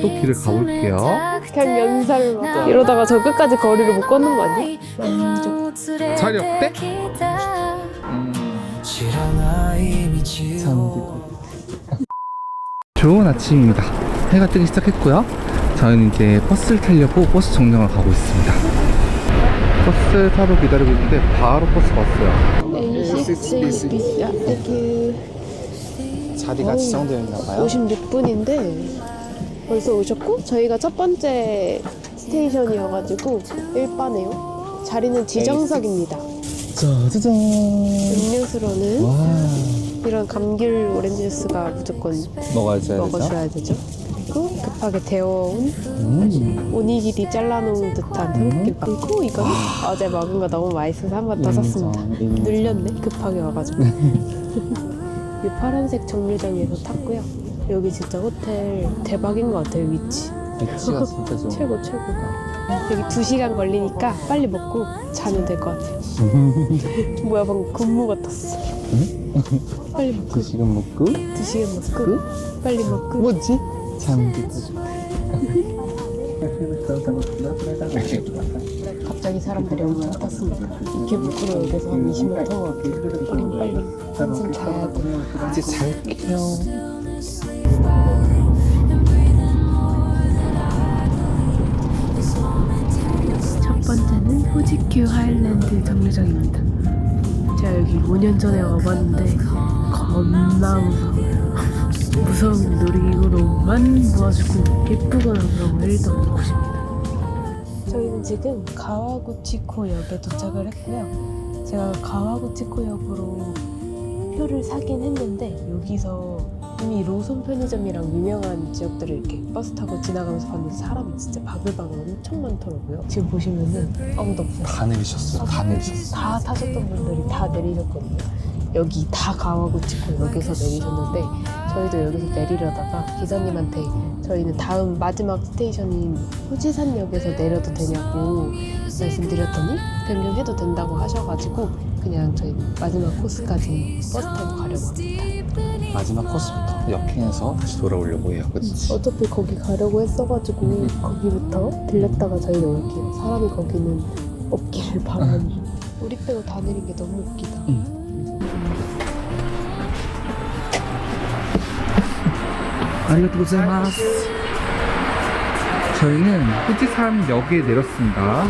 또 길을 가볼게요. 그냥 연살 막 이러다가 저 끝까지 거리를 못 걷는 거 아니야? 만족. 자리 없대? 좋은 아침입니다. 해가 뜨기 시작했고요. 저희는 이제 버스를 타려고 버스 정류장을 가고 있습니다. 버스 타러 기다리고 있는데 바로 버스가 왔어요. A6 야, 땡큐. 자리가 어우. 지정되어 있나 봐요. 56분인데 벌써 오셨고 저희가 첫 번째 스테이션이어가지고 1바네요. 자리는 지정석입니다. 짜자잔. 음료수로는 와. 이런 감귤 오렌지 주스가 무조건 먹어줘야 되죠? 먹어줘야 되죠. 그리고 급하게 데워온 음. 오니기리 잘라놓은 듯한 태국김밥. 그리고 이거는 어제 먹은 거 너무 맛있어서 한 번 더 샀습니다. 인정, 인정. 눌렸네 급하게 와가지고 이 파란색 정류장에서 탔고요. 여기 진짜 호텔 대박인 것 같아요 위치. 위치가 진짜 좋은. 최고 최고. 여기 2시간 걸리니까 빨리 먹고 자면 될 것 같아요. 뭐야 방금 근무 같았어. 빨리 먹고. 그 시간 먹고? 2시간 먹고. 빨리 먹고. 뭐지? 잠기도 좋고. 갑자기 사람들이 엄청 탔습니다 이케부쿠로 역에서 한 20분 더 한숨 자야 돼 이제 잘게요. 첫 번째는 후지큐 하일랜드 정류장입니다. 제가 여기 5년 전에 와봤는데 겁나 무서워요. 무서운 놀이기구로만 모아주고 예쁘거나 그런 거 1도 없는 곳입니다. 저희는 지금 가와구치코 역에 도착을 했고요. 제가 가와구치코 역으로 표를 사긴 했는데 여기서 이미 로손 편의점이랑 유명한 지역들을 이렇게 버스 타고 지나가면서 봤는데 사람이 진짜 바글바글 엄청 많더라고요. 지금 보시면은 아무도 없어요. 다 내리셨어. 다 내리셨어. 다 타셨던 분들이 다 내리셨거든요. 여기 다 가와구치코 여기서 내리셨는데 저희도 여기서 내리려다가 기사님한테 저희는 다음 마지막 스테이션인 후지산역에서 내려도 되냐고 말씀드렸더니 변경해도 된다고 하셔가지고 그냥 저희 마지막 코스까지 버스 타고 가려고 합니다. 마지막 코스부터 역행해서 다시 돌아오려고 해요. 그치? 어차피 거기 가려고 했어가지고 거기부터 들렸다가 저희 올게요. 사람이 거기는 없기를 바라니. 우리 빼고 다 내린 게 너무 웃기다. 아리가또 고자이마스. 저희는 후지산역에 내렸습니다.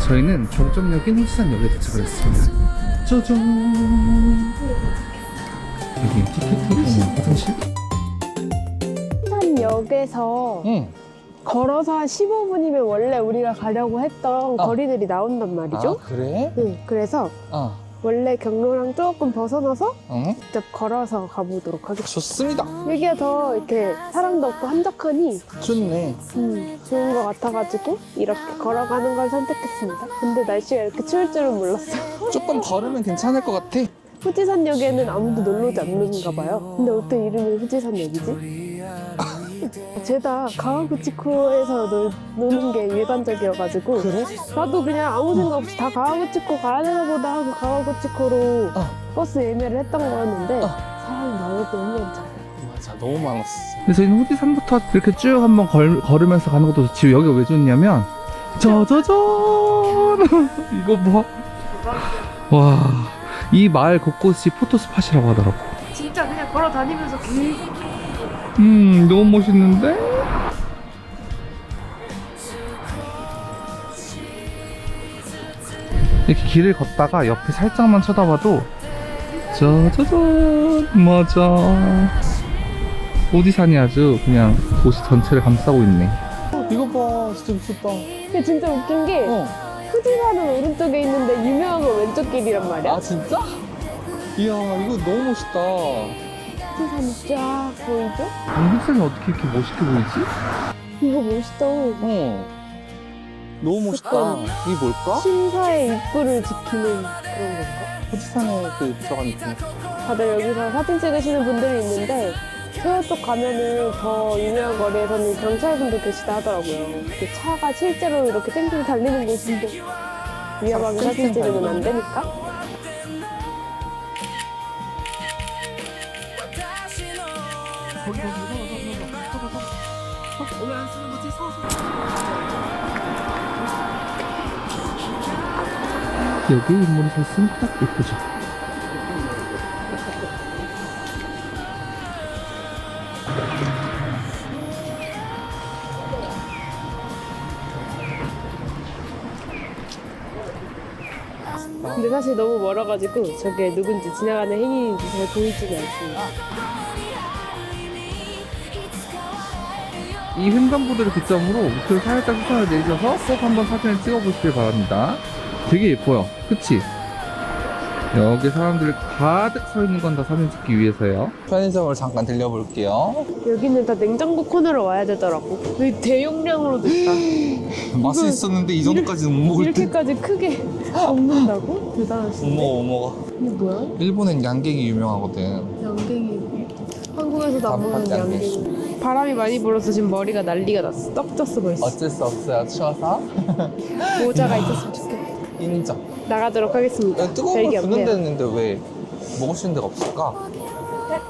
저희는 종점역인 후지산역에 도착을 했습니다. 짜잔. 여기 티켓팅 어, 화장실. 역에서 응. 걸어서 한 15분이면 원래 우리가 가려고 했던 아. 거리들이 나온단 말이죠. 아, 그래? 응, 그래서 어. 원래 경로랑 조금 벗어나서 응. 직접 걸어서 가보도록 하겠습니다. 좋습니다. 여기가 더 이렇게 사람도 없고 한적하니 좋네. 음, 좋은 것 같아가지고 이렇게 걸어가는 걸 선택했습니다. 근데 날씨가 이렇게 추울 줄은 몰랐어 요. 조금 걸으면 괜찮을 것 같아. 후지산역에는 아무도 놀러 오지 않는가 봐요. 근데 어떻게 이름이 후지산역이지? 죄다 가와구치코에서 놀, 노는 게 일반적이어가지고 그래? 나도 그냥 아무 생각 없이 다 가와구치코 가야 되나 보다 하고 가와구치코로 어. 버스 예매를 했던 거였는데 어. 사람이 너무 너무 많잖아. 맞아. 너무 많았어. 저희는 후지산부터 이렇게 쭉 한번 걸, 걸으면서 가는 것도 좋지. 여기가 왜 좋냐면, 짜자잔! 이거 뭐. 와, 이 마을 곳곳이 포토스팟이라고 하더라고. 진짜 그냥 걸어 다니면서 계속 음, 너무 멋있는데? 이렇게 길을 걷다가 옆에 살짝만 쳐다봐도 짜자잔 맞아 오디산이 아주 그냥 도시 전체를 감싸고 있네 이거 봐. 진짜 미쳤다. 근데 진짜 웃긴 게 어. 후지산은 오른쪽에 있는데 유명한 건 왼쪽 길이란 말이야. 아, 진짜? 이야, 이거 너무 멋있다. 후지산이 쫙 보이죠? 흑산이 어떻게 이렇게 멋있게 보이지? 이거 멋있다. 어. 너무 멋있다. 이게 뭘까? 신사의 입구를 지키는 그런 건가? 후지산에 그 들어간 느낌. 다들 여기서 사진 찍으시는 분들이 있는데 세워 쪽 가면은 더 유명한 거리에서는 경찰분도 계시다 하더라고요. 이렇게 차가 실제로 이렇게 땡땡 달리는 곳인데 위험하게 아, 사진 찍으면 안 되니까. 여기 인물이 서 있으면 딱 예쁘죠 근데 사실 너무 멀어가지고 저게 누군지 지나가는 행인인지 잘 보이지가 않습니다. 이 횡단보도를 기점으로 밑으로 살짝 수선을 내리셔서 꼭 한번 사진을 찍어보시길 바랍니다. 되게 예뻐요. 그치? 여기 사람들이 가득 서 있는 건 다 사진 찍기 위해서요. 편의점을 잠깐 들려볼게요. 여기는 다 냉장고 코너로 와야 되더라고. 여기 대용량으로도 있다. 맛이 있었는데 이 정도까지는 못 먹을 듯. 이렇게까지 크게 먹는다고? 대단하시네. 어머 어머가. 이게 뭐야? 일본엔 양갱이 유명하거든. 양갱이. 한국에서도 안 먹는 양갱. 양갱이. 바람이 많이 불어서 지금 머리가 난리가 났어. 떡 졌어 벌써. 어쩔 수 없어요. 추워서. 모자가 있었으면 좋겠다. 인정. 나가도록 하겠습니다. 야, 뜨거운 별게 걸 부는 없네요. 데 있는데 왜 먹을 수 있는 데가 없을까?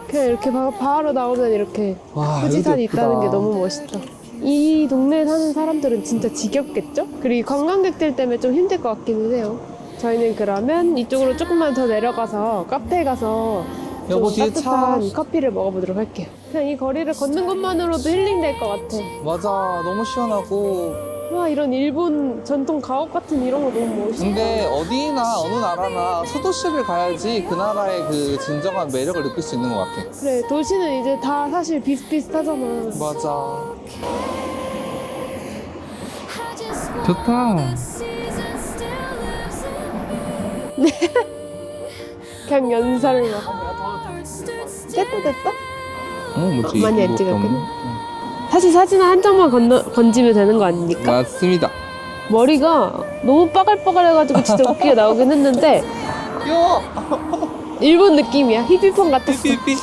그냥 이렇게 바, 바로 나오면 이렇게 와, 후지산이 있다는 게. 너무 멋있다. 이 동네에 사는 사람들은 진짜 지겹겠죠? 그리고 관광객들 때문에 좀 힘들 것 같기는 해요. 저희는 그러면 이쪽으로 조금만 더 내려가서 카페에 가서 좀 여보, 뒤에 따뜻한 차. 커피를 먹어보도록 할게요. 그냥 이 거리를 걷는 것만으로도 힐링될 것 같아. 맞아. 너무 시원하고. 와 이런 일본 전통 가옥 같은 이런 거 너무 멋있어. 근데 어디나 어느 나라나 수도시를 가야지 그 나라의 그 진정한 매력을 느낄 수 있는 것 같아. 그래 도시는 이제 다 사실 비슷비슷하잖아. 맞아. 좋다. 그냥 연사를 막. 됐다 됐다. 응, 뭐지? 많이 안 찍었구나. 사실 사진을 한 장만 건너, 건지면 되는 거 아닙니까? 맞습니다. 머리가 너무 빠글빠글해가지고 진짜 웃기게 나오긴 했는데 요! 일본 느낌이야 히비폰 같았어 삐삐.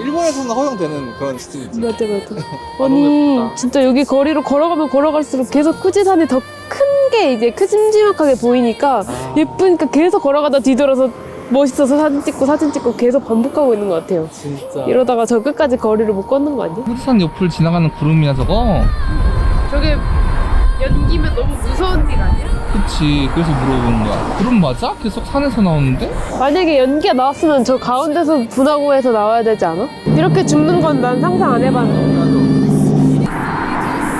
일본에서는 허용되는 그런 스타일이지. 맞아 맞아 아니 예쁘다. 진짜 여기 거리로 걸어가면 걸어갈수록 계속 후지산이 더 큰 게 이제 크짐짐하게 보이니까 아. 예쁘니까 계속 걸어가다 뒤돌아서 멋있어서 사진 찍고 사진 찍고 계속 반복하고 있는 것 같아요 진짜. 이러다가 저 끝까지 거리를 못 걷는 거 아니야? 후지산 옆을 지나가는 구름이야 저거. 저게 연기면 너무 무서운 일 아니야? 그치. 그래서 물어보는 거야. 구름 맞아? 계속 산에서 나오는데? 만약에 연기가 나왔으면 저 가운데서 분화구에서 나와야 되지 않아? 이렇게 죽는 건 난 상상 안 해봤는데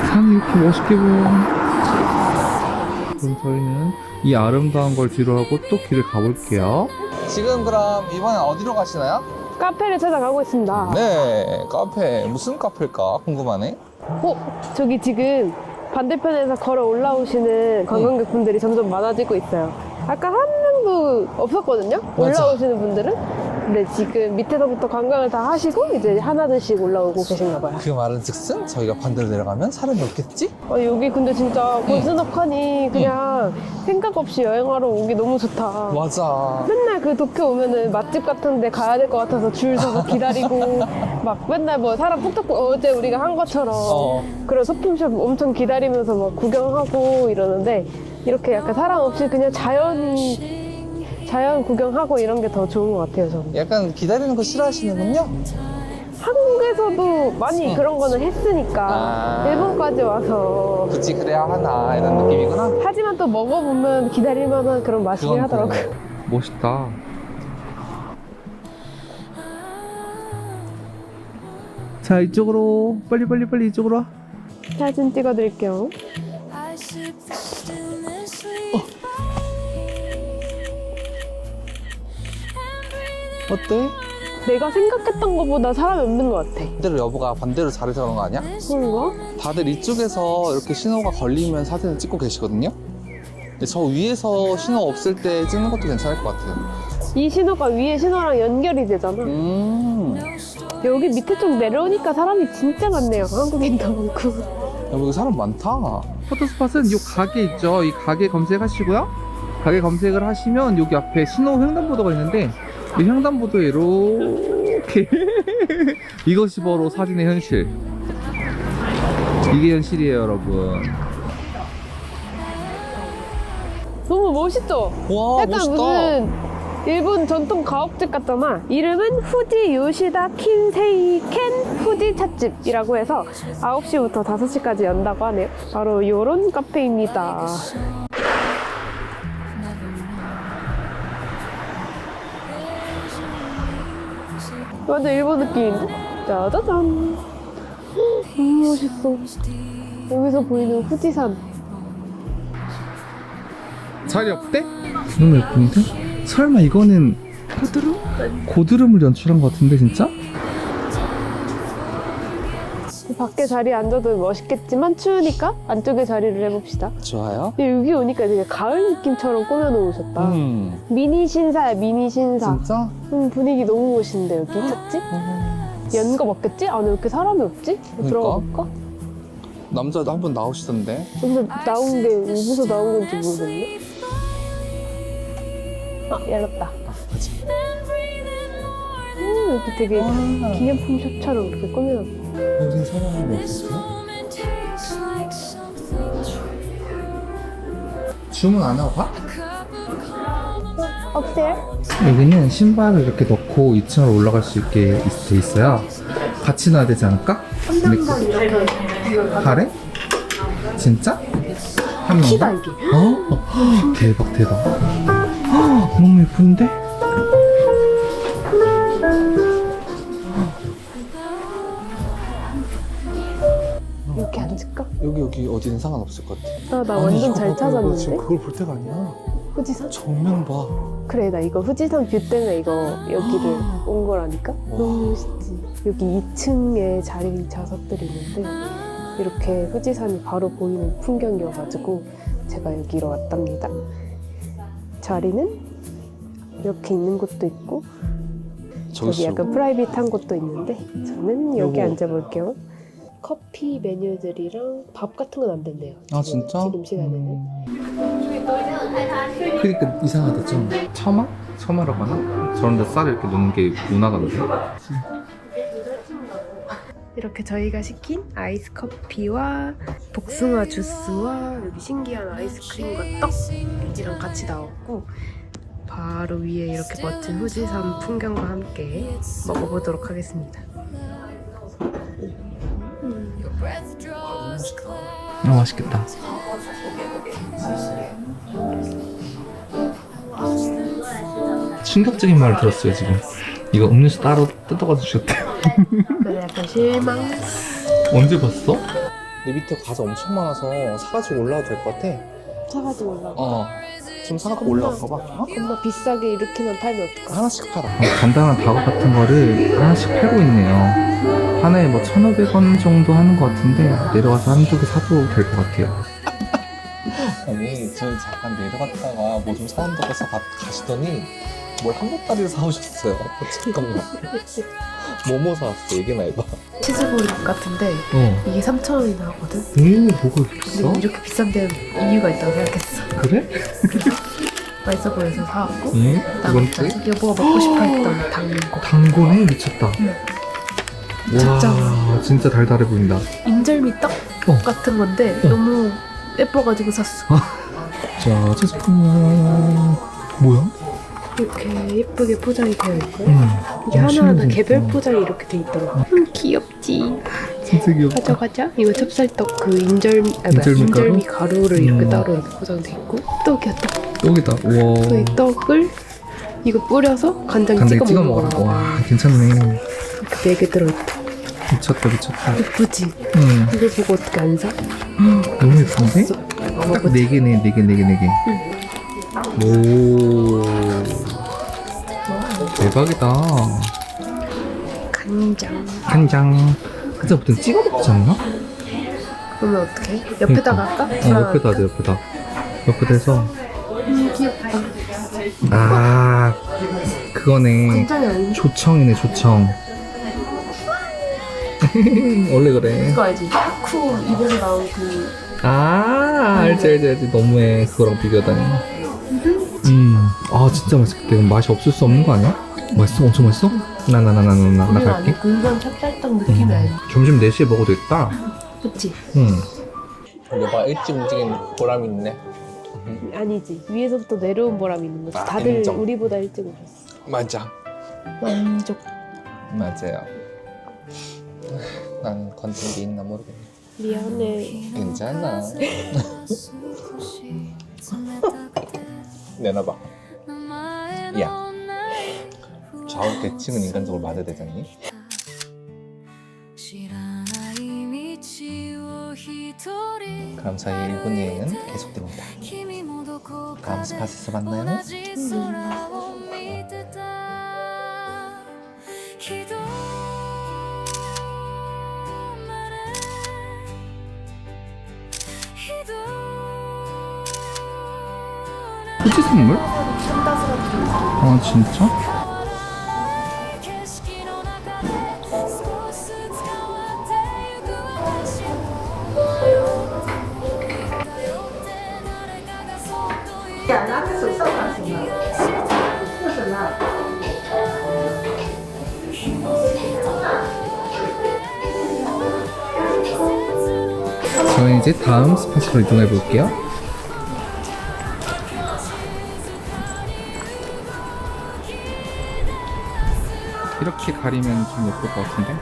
산이 이렇게 멋있게 보여. 그럼 저희는 이 아름다운 걸 뒤로 하고 또 길을 가볼게요. 지금 그럼 이번엔 어디로 가시나요? 카페를 찾아가고 있습니다 네, 카페. 무슨 카페일까? 궁금하네. 어? 저기 지금 반대편에서 걸어 올라오시는 관광객분들이 점점 많아지고 있어요 아까 한 명도 없었거든요? 맞아. 올라오시는 분들은 근데 지금 밑에서부터 관광을 다 하시고 이제 하나둘씩 올라오고 계신가 봐요 그 말은 즉슨 저희가 반대로 내려가면 사람이 없겠지? 아, 여기 근데 진짜 고즈넉하니 그냥 생각 없이 여행하러 오기 너무 좋다 맞아. 맨날 그 도쿄 오면은 맛집 같은 데 가야 될 것 같아서 줄 서서 기다리고 막 맨날 뭐 사람 푹푹 어제 우리가 한 것처럼 어. 그런 소품샵 엄청 기다리면서 막 구경하고 이러는데 이렇게 약간 사람 없이 그냥 자연이 자연 구경하고 이런 게 더 좋은 것 같아요 저는 약간 기다리는 거 싫어하시는군요? 한국에서도 많이 응. 그런 거는 했으니까 아. 일본까지 와서 굳이 그래야 하나 이런 느낌이구나. 하지만 또 먹어보면 기다릴 만한 그런 맛이긴 그건 하더라고요. 멋있다. 자 이쪽으로 빨리 빨리 빨리 이쪽으로 와. 사진 찍어드릴게요 어때? 내가 생각했던 것보다 사람이 없는 것 같아 반대로 여보가 반대로 잘해서 그런 거 아니야? 그런가? 다들 이쪽에서 이렇게 신호가 걸리면 사진을 찍고 계시거든요? 근데 저 위에서 신호 없을 때 찍는 것도 괜찮을 것 같아요. 이 신호가 위에 신호랑 연결이 되잖아 음. 여기 밑에 좀 내려오니까 사람이 진짜 많네요. 한국인도 많고. 여보, 여기 사람 많다. 포토스팟은 이 가게 있죠. 이 가게 검색하시고요. 가게 검색을 하시면 여기 앞에 신호 횡단보도가 있는데 이 횡단보도에 이렇게 이것이 바로 사진의 현실. 이게 현실이에요, 여러분. 너무 멋있죠? 와, 약간 멋있다. 무슨 일본 전통 가옥집 같잖아. 이름은 후지 요시다 킨세이 켄 후지 찻집이라고 해서 9시부터 5시까지 연다고 하네요. 바로 요런 카페입니다. 완전 일본 느낌인데? 짜자잔. 헉, 너무 멋있어. 여기서 보이는 후지산. 자리 없대? 너무 예쁜데? 설마 이거는 부드러? 고드름을 연출한 것 같은데 진짜? 밖에 자리에 앉아도 멋있겠지만 추우니까 안쪽에 자리를 해봅시다. 좋아요. 근데 여기 오니까 되게 가을 느낌처럼 꾸며놓으셨다. 음. 미니 신사야, 미니 신사. 진짜? 음, 분위기 너무 멋있는데, 여기 찻집? 연거 맞겠지? 안에 왜 이렇게 사람이 없지? 들어가 볼까? 남자도 한분 나오시던데. 근데 나온 게 어디서 나온 건지 모르겠네. 아, 열렸다. 음, 여기 되게 기념품 샵처럼 이렇게 꾸며놨어. 무슨 사람이 없었어? 주문 안 하고 가? 업스테어? 여기는 신발을 이렇게 넣고 2층으로 올라갈 수 있게 있- 돼 있어요. 같이 놔야 되지 않을까? 한명당 이렇게 가래? 진짜? 한 키다, 명당? 이게. 어? 대박 대박. 헉, 너무 예쁜데? 여기 여기 어디는 상관없을 것 같아. 아, 나 아니, 완전 이거 잘 봐, 이거 찾았는데? 지금 그걸 볼 때가 아니야. 후지산? 정면 봐. 그래, 나 이거 후지산 뷰 때문에 이거 여기를 아. 온 거라니까? 너무 멋있지. 여기 2층에 자리 좌석들이 있는데 이렇게 후지산이 바로 보이는 풍경이어가지고 제가 여기로 왔답니다. 자리는 이렇게 있는 곳도 있고 저기 저기 약간 프라이빗한 곳도 있는데 저는 여기 요거. 앉아볼게요. 커피 메뉴들이랑 밥 같은 건 안 된대요. 아 지금- 진짜? 지금 시간에는. 음. 그러니까 이상하다 좀. 처마? 처마라고 하나? 저런 데 쌀을 이렇게 놓는 게 문화가거든. 이렇게 저희가 시킨 아이스 커피와 복숭아 주스와 여기 신기한 아이스크림과 떡이랑 같이 나왔고 바로 위에 이렇게 멋진 후지산 풍경과 함께 먹어보도록 하겠습니다. 아 맛있겠다. 충격적인 말을 들었어요 지금. 이거 음료수 따로 뜯어가지고 주셨대요. 그래 약간 실망. 언제 봤어? 내 밑에 과자 엄청 많아서 사가지고 올라와도 될 것 같아. 사가지고 올라. 어. 좀 사갖고 올라갈까 봐. 어? 겁나 비싸게 이렇게만 팔면 어떡하? 하나씩 팔아. 어, 간단한 다과 같은 거를 하나씩 팔고 있네요. 하나에 뭐 1,500원 정도 하는 것 같은데 내려가서 한두 개 사도 될 것 같아요. 아니 저 잠깐 내려갔다가 뭐 좀 사온다고 해서 가, 가시더니 뭘 한보따리를 사오셨어요. 잠깐만. 뭐뭐 사왔어? 얘기나 해봐. 치즈볼 같은데 어. 이게 3,000원이나 하거든. 오, 뭐가 이렇게 비싸? 근데 이렇게 비싼 데는 이유가 있다고 생각했어. 그래? 맛있어 보여서 사왔고 응? 그다음에 여보가 먹고 싶어 했던 당고 당고네 미쳤다. 와, 진짜 달달해 보인다. 인절미 떡 어. 같은 건데 어. 너무 예뻐가지고 샀어 자, 짜잔. 뭐야? 이렇게 예쁘게 포장이 되어 있고요 응. 이게 어, 하나하나. 개별 포장이 이렇게 돼 있더라고 음, 귀엽지 진짜 귀엽다. 가자 가자 이거 찹쌀떡 그 인절미 아, 인절미 인절미, 가루? 가루를 이렇게 음. 따로 이렇게 포장돼 있고 떡이야 떡 떡이다. 우와. 그이 떡을 이거 뿌려서 간장에 찍어 찍어 먹는 먹어. 거야 와, 괜찮네. 이렇게 네개 들어있다 미쳤다, 미쳤다. 예쁘지? 응. 이걸 보고 어떻게 안 사? 너무 예쁜데? 샀어. 딱네 개네, 네 개, 네 개, 네 개. 오. 대박이다. 간장 간장. 간장 보통 찍어 먹지 않나? 그러면 어떡해? 옆에다가 할까? 어, 옆에다 하자, 옆에다. 옆에다 해서. 음, 귀엽다 아, 그거네. 간장이 아닌데? 조청이네, 조청. 원래 그래. 그거 알지? 쿠 입에서 나온 그 아, 알지, 알지, 알지. 너무해. 그거랑 비교하다니. 음, 아, 진짜 맛있겠다. 이건 맛이 없을 수 없는 거 아니야? 맛있어? 엄청 맛있어? 나, 나, 나, 나, 나, 나, 우리가 갈게. 아니 근본 찹쌀떡 느낌이 음, 알지? 점심 4시에 먹어도 되겠다. 그치? 응. 여봐 일찍 움직인 보람이 있네. 아니지 위에서부터 내려온 보람이 있는 거지 아, 다들 인정. 우리보다 일찍 오셨어 맞아. 만족 맞아요. 난게 있나 모르겠네. 미안해 괜찮아. 내놔봐. 야. 좌우 대치는 인간적으로 맞아야 되지 않니? 그럼 저희 1분 여행은 계속됩니다. 다음 스팟에서 만나요? 음. 음. 돼지 선물? 아 진짜? 저는 이제 다음 스팟으로 이동해 볼게요. 이렇게 가리면 좀 예쁠 것 같은데?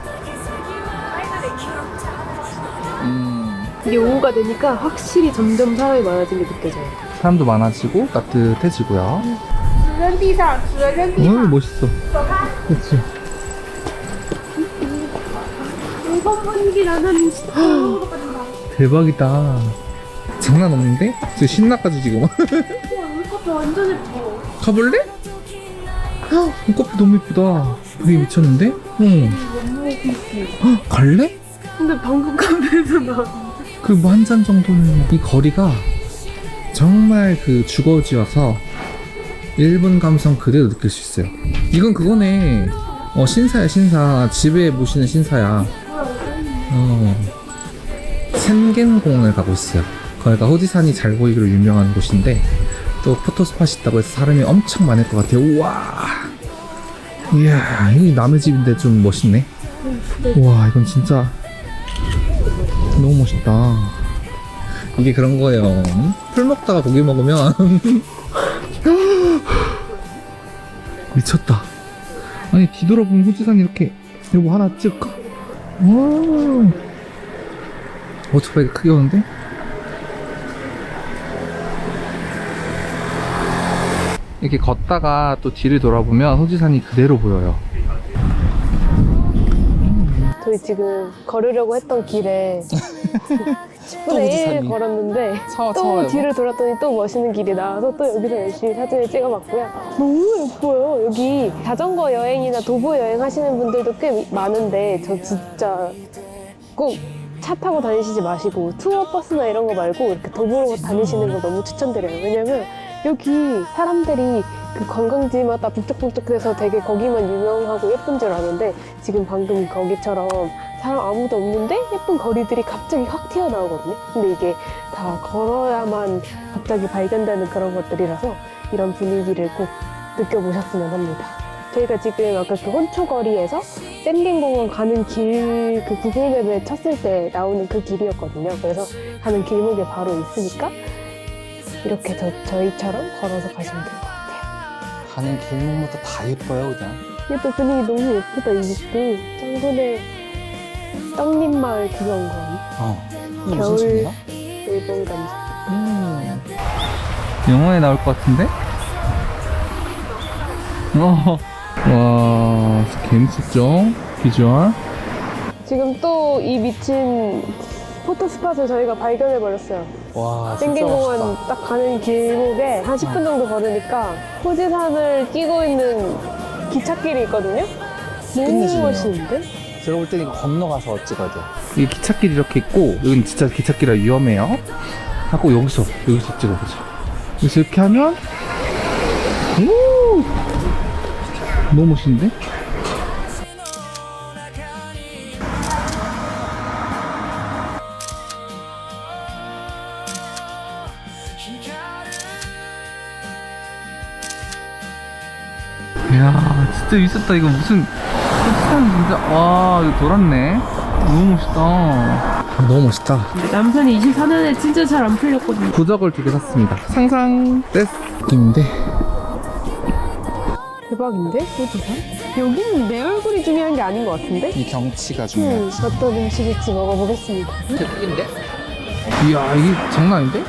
음. 이게 오후가 되니까 확실히 점점 사람이 많아진 게 느껴져요. 사람도 많아지고 따뜻해지고요. 응. 음, 멋있어. 그치. 대박이다. 장난 없는데? 진짜 신나까지 지금. 완전 예뻐. 가볼래? 커피 너무 예쁘다. 되게 미쳤는데? 응. 헉, 갈래? 근데 방금 카페에서 나 그 뭐 한 잔 정도는 이 거리가 정말 그 주거지여서 일본 감성 그대로 느낄 수 있어요. 이건 그거네. 어 신사야 신사 집에 모시는 신사야. 어 센겐공원을 가고 있어요. 거기가 호지산이 잘 보이기로 유명한 곳인데 또 포토 스팟이 있다고 해서 사람이 엄청 많을 것 같아요. 우와. 이야 이 남의 집인데 좀 멋있네. 우와 이건 진짜 너무 멋있다. 이게 그런 거예요. 응? 풀 먹다가 고기 먹으면 미쳤다. 아니 뒤돌아보면 후지산 이렇게 이거 하나 찍을까? 와. 오토바이 크게 오는데? 이렇게 걷다가 또 뒤를 돌아보면 후지산이 그대로 보여요. 저희 지금 걸으려고 했던 길에 10분의 1 호지산이. 걸었는데 차와 또 뒤를 돌았더니 또 멋있는 길이 나와서 또 여기서 열심히 사진을 찍어봤고요. 너무 예뻐요. 여기 자전거 여행이나 도보 여행 하시는 분들도 꽤 미- 많은데 저 진짜 꼭 차 타고 다니시지 마시고 투어 버스나 이런 거 말고 이렇게 도보로 다니시는 거 너무 추천드려요. 왜냐면 여기 사람들이 그 관광지마다 북적북적해서 되게 거기만 유명하고 예쁜 줄 아는데 지금 방금 거기처럼 사람 아무도 없는데 예쁜 거리들이 갑자기 확 튀어나오거든요. 근데 이게 다 걸어야만 갑자기 발견되는 그런 것들이라서 이런 분위기를 꼭 느껴보셨으면 합니다. 저희가 지금 아까 그 혼초거리에서 샌딩공원 가는 길 그 구글맵에 쳤을 때 나오는 그 길이었거든요. 그래서 가는 길목에 바로 있으니까 이렇게 저, 저희처럼 걸어서 가시면 될 것 같아요. 가는 길목부터 다 예뻐요 그냥. 예뻐 분위기 너무 예쁘다 이 집도 짱구네 떡잎 마을 구경권 어. 겨울. 일본 감성 음. 영화에 나올 것 같은데? 어. 와, 재밌었죠? 비주얼. 지금 또 이 미친 포토 스팟을 저희가 발견해 버렸어요. 와 진짜 땡긴공원 멋있다. 딱 가는 길목에 한 10분 정도 걸으니까 호지산을 끼고 있는 기찻길이 있거든요. 너무 끝내주네요. 멋있는데? 제가 볼 때는 이거 건너가서 찍어야 돼. 이 기찻길이 이렇게 있고, 여긴 진짜 기찻길이라 위험해요. 하고 여기서, 여기서 찍어보자. 여기서 이렇게 하면, 오! 너무 멋있는데? 진짜 미쳤다. 이거 무슨, 진짜, 진짜, 와, 이거 돌았네. 너무 멋있다. 아, 너무 멋있다. 남편이 24년에 진짜 잘 안 풀렸거든요. 부적을 두 개 샀습니다. 상상 데스 느낌인데 대박인데? 호두가? 여기는 내 얼굴이 중요한 게 아닌 것 같은데? 이 경치가 음, 중요하지. 어떤 음식일지 먹어보겠습니다. 이야 이게 장난 아닌데?